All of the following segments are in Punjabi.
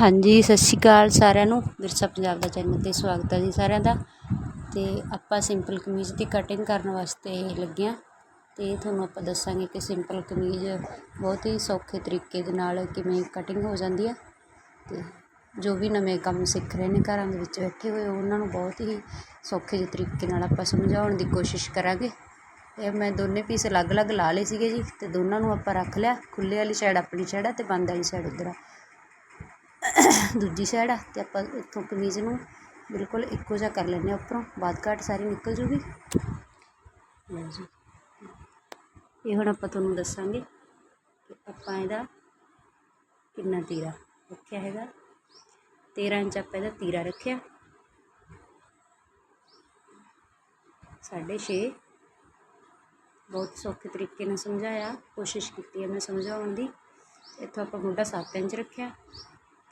ਹਾਂਜੀ, ਸਤਿ ਸ਼੍ਰੀ ਅਕਾਲ ਸਾਰਿਆਂ ਨੂੰ। ਵਿਰਸਾ ਪੰਜਾਬ ਦਾ ਚੈਨਲ 'ਤੇ ਸਵਾਗਤ ਹੈ ਜੀ ਸਾਰਿਆਂ ਦਾ। ਅਤੇ ਆਪਾਂ ਸਿੰਪਲ ਕਮੀਜ਼ ਦੀ ਕਟਿੰਗ ਕਰਨ ਵਾਸਤੇ ਲੱਗੇ ਹਾਂ। ਅਤੇ ਤੁਹਾਨੂੰ ਆਪਾਂ ਦੱਸਾਂਗੇ ਕਿ ਸਿੰਪਲ ਕਮੀਜ਼ ਬਹੁਤ ਹੀ ਸੌਖੇ ਤਰੀਕੇ ਦੇ ਨਾਲ ਕਿਵੇਂ ਕਟਿੰਗ ਹੋ ਜਾਂਦੀ ਹੈ। ਅਤੇ ਜੋ ਵੀ ਨਵੇਂ ਕੰਮ ਸਿੱਖ ਰਹੇ ਨੇ ਘਰਾਂ ਦੇ ਵਿੱਚ ਬੈਠੇ ਹੋਏ, ਉਹਨਾਂ ਨੂੰ ਬਹੁਤ ਹੀ ਸੌਖੇ ਜਿਹੇ ਤਰੀਕੇ ਨਾਲ ਆਪਾਂ ਸਮਝਾਉਣ ਦੀ ਕੋਸ਼ਿਸ਼ ਕਰਾਂਗੇ। ਇਹ ਮੈਂ ਦੋਨੇ ਪੀਸ ਅਲੱਗ-ਅਲੱਗ ਲਾ ਲਏ ਸੀਗੇ ਜੀ, ਤੇ ਦੋਨਾਂ ਨੂੰ ਆਪਾਂ ਰੱਖ ਲਿਆ। ਖੁੱਲੇ ਵਾਲੀ ਸਾਈਡ ਆਪਣੀ ਸਾਈਡ ਆ ਤੇ ਬੰਦ ਵਾਲੀ ਸਾਈਡ ਉੱਧਰ ਆ। ਦੂਜੀ ਸਾਈਡ ਆ ਅਤੇ ਆਪਾਂ ਇੱਥੋਂ ਕਮੀਜ਼ ਨੂੰ ਬਿਲਕੁਲ ਇੱਕੋ ਜਿਹਾ ਕਰ ਲੈਂਦੇ ਹਾਂ ਉੱਪਰੋਂ। ਬਾਦ ਘਾਟ ਸਾਰੀ ਨਿਕਲ ਜੂਗੀ। ਲਓ ਜੀ ਇਹ ਹੁਣ ਆਪਾਂ ਤੁਹਾਨੂੰ ਦੱਸਾਂਗੇ ਕਿ ਆਪਾਂ ਇਹਦਾ ਕਿੰਨਾ ਤੀਰਾ ਰੱਖਿਆ ਹੈਗਾ। 13 ਇੰਚ ਆਪਾਂ ਇਹਦਾ ਤੀਰਾ ਰੱਖਿਆ। ਸਾਢੇ ਛੇ। ਬਹੁਤ ਸੌਖੇ ਤਰੀਕੇ ਨਾਲ ਸਮਝਾਇਆ, ਕੋਸ਼ਿਸ਼ ਕੀਤੀ ਹੈ ਮੈਂ ਸਮਝਾਉਣ ਦੀ। ਇੱਥੋਂ ਆਪਾਂ ਗੋਡਾ 7 ਇੰਚ ਰੱਖਿਆ।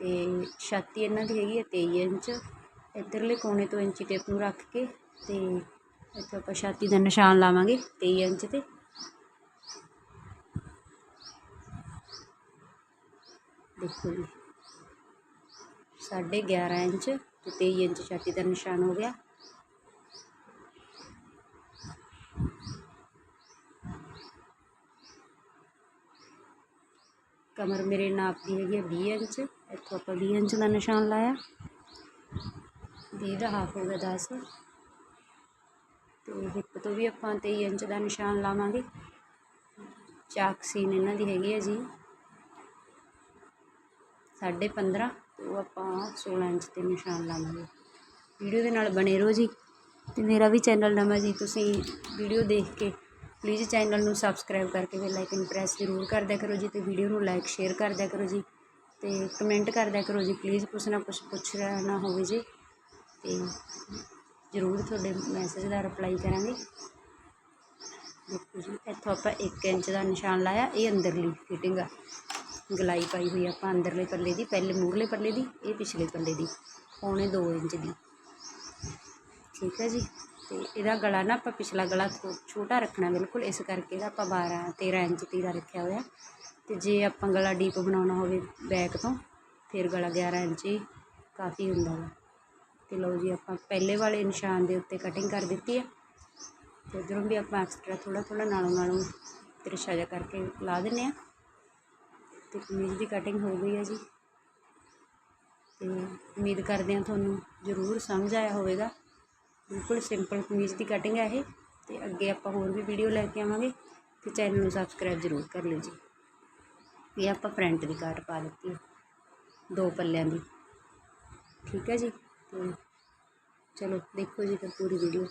ਅਤੇ ਛਾਤੀ ਇਹਨਾਂ ਦੀ ਹੈਗੀ ਹੈ ਤੇਈ ਇੰਚ, ਇੱਧਰਲੇ ਕੋਨੇ ਤੋਂ ਇੰਚੀ ਟੇਪ ਨੂੰ ਰੱਖ ਕੇ ਅਤੇ ਇੱਥੋਂ ਆਪਾਂ ਛਾਤੀ ਦਾ ਨਿਸ਼ਾਨ ਲਾਵਾਂਗੇ ਤੇਈ ਇੰਚ ਤੇ। ਦੇਖੋ ਜੀ, ਸਾਢੇ 11 ਇੰਚ ਤੇ 23 ਇੰਚ ਛਾਤੀ ਦਾ ਨਿਸ਼ਾਨ ਹੋ ਗਿਆ। ਕਮਰ ਮੇਰੇ ਨਾਪ ਦੀ ਹੈਗੀ ਹੈ 20 ਇੰਚ, ਇੱਥੋਂ ਆਪਾਂ 20 ਇੰਚ ਦਾ ਨਿਸ਼ਾਨ ਲਾਇਆ। 20 ਦਾ ਹਾਫ ਹੋ ਗਿਆ 10 ਤੇ ਹਿੱਪ ਤੋਂ ਵੀ ਆਪਾਂ 23 ਇੰਚ ਦਾ ਨਿਸ਼ਾਨ ਲਾਵਾਂਗੇ। ਚਾਕ ਸੀਨ ਇਹਨਾਂ ਦੀ ਹੈਗੀ ਹੈ ਜੀ। ਸਾਢੇ 15 ਤੇ ਉਹ ਆਪਾਂ 16 ਇੰਚ ਤੇ ਨਿਸ਼ਾਨ ਲਾਵਾਂਗੇ। ਵੀਡੀਓ ਦੇ ਨਾਲ ਬਣੇ ਰਹੋ ਜੀ। ਤੇ ਮੇਰਾ ਵੀ ਚੈਨਲ ਨਵਾਂ ਜੀ, ਤੁਸੀਂ ਵੀਡੀਓ ਦੇਖ ਕੇ ਪਲੀਜ਼ ਚੈਨਲ ਨੂੰ ਸਬਸਕ੍ਰਾਈਬ ਕਰਕੇ ਬੈਲ ਆਈਕਨ ਪ੍ਰੈਸ ਜ਼ਰੂਰ ਕਰਦਿਆ ਕਰੋ ਜੀ ਤੇ ਵੀਡੀਓ ਨੂੰ ਲਾਈਕ ਸ਼ੇਅਰ ਕਰਦਿਆ ਕਰੋ ਜੀ ਤੇ ਕਮੈਂਟ ਕਰਦਿਆ ਕਰੋ ਜੀ ਪਲੀਜ਼ ਕੁਛ ਨਾ ਕੁਛ ਪੁੱਛ ਰਿਹਾ ਨਾ ਹੋਵੇ ਜੀ ਤੇ ਜ਼ਰੂਰ ਤੁਹਾਡੇ ਮੈਸੇਜ ਦਾ ਰਿਪਲਾਈ ਕਰਾਂਗੇ। ਦੇਖੋ ਜੀ, ਇੱਥੋਂ ਆਪਾਂ 1 ਇੰਚ ਦਾ ਨਿਸ਼ਾਨ ਲਾਇਆ, ਇਹ ਅੰਦਰਲੀ ਫਿਟਿੰਗ ਆ। ਗਲਾਈ ਪਾਈ ਹੋਈ ਆਪਾਂ ਅੰਦਰਲੇ ਪੱਲੇ ਦੀ, ਪਹਿਲੇ ਮੂਹਰਲੇ ਪੱਲੇ ਦੀ, ਇਹ ਪਿਛਲੇ ਪੱਲੇ ਦੀ, ਪੌਣੇ 2 ਇੰਚ ਦੀ। ਠੀਕ ਹੈ ਜੀ। ਤੇ ਇਹਦਾ ਗਲਾ ਨਾ ਆਪਾਂ ਪਿਛਲਾ ਗਲਾ ਛੋਟਾ ਰੱਖਣਾ ਬਿਲਕੁਲ, ਇਸ ਕਰਕੇ ਇਹਦਾ ਆਪਾਂ 12 13 ਇੰਚ ਤੀਰਾ ਰੱਖਿਆ ਹੋਇਆ। ਤੇ ਜੇ ਆਪਾਂ ਗਲਾ ਡੀਪ ਬਣਾਉਣਾ ਹੋਵੇ ਬੈਕ ਤੋਂ, ਫਿਰ ਗਲਾ 11 ਇੰਚ ਹੀ ਕਾਫੀ ਹੁੰਦਾ ਵਾ। ਤੇ ਲਓ ਜੀ, ਆਪਾਂ ਪਹਿਲੇ ਵਾਲੇ ਨਿਸ਼ਾਨ ਦੇ ਉੱਤੇ ਕਟਿੰਗ ਕਰ ਦਿੱਤੀ ਹੈ ਤੇ ਉਧਰੋਂ ਵੀ ਆਪਾਂ ਐਕਸਟਰਾ ਥੋੜਾ ਥੋੜਾ ਨਾਲੋਂ ਨਾਲੋਂ ਤਿਰਛਾ ਜਿਹਾ ਕਰਕੇ ਲਾ ਦਿੰਨੇ ਆ। ਤੇ ਕਮੀਜ਼ ਦੀ ਕਟਿੰਗ ਹੋ ਗਈ ਹੈ ਜੀ। ਤੇ ਉਮੀਦ ਕਰਦੇ ਹਾਂ ਤੁਹਾਨੂੰ ਜ਼ਰੂਰ ਸਮਝ ਆਇਆ ਹੋਵੇਗਾ। ਬਿਲਕੁਲ ਸਿੰਪਲ ਕਮੀਜ਼ ਦੀ ਕਟਿੰਗ ਹੈ ਇਹ ਤੇ ਅੱਗੇ ਆਪਾਂ ਹੋਰ ਵੀ ਵੀਡੀਓ ਲੈ ਕੇ ਆਵਾਂਗੇ ਤੇ ਚੈਨਲ ਨੂੰ ਸਬਸਕ੍ਰਾਈਬ ਜ਼ਰੂਰ ਕਰ ਲਿਓ ਜੀ। ਇਹ ਆਪਾਂ ਫਰੰਟ ਦੀ ਕਾਟ ਪਾ ਦਿੱਤੀ ਹੈ, ਦੋ ਪੱਲਿਆਂ ਦੀ। ਠੀਕ ਹੈ ਜੀ? ਤੇ ਚਲੋ ਦੇਖੋ ਜੀ ਫਿਰ ਪੂਰੀ ਵੀਡੀਓ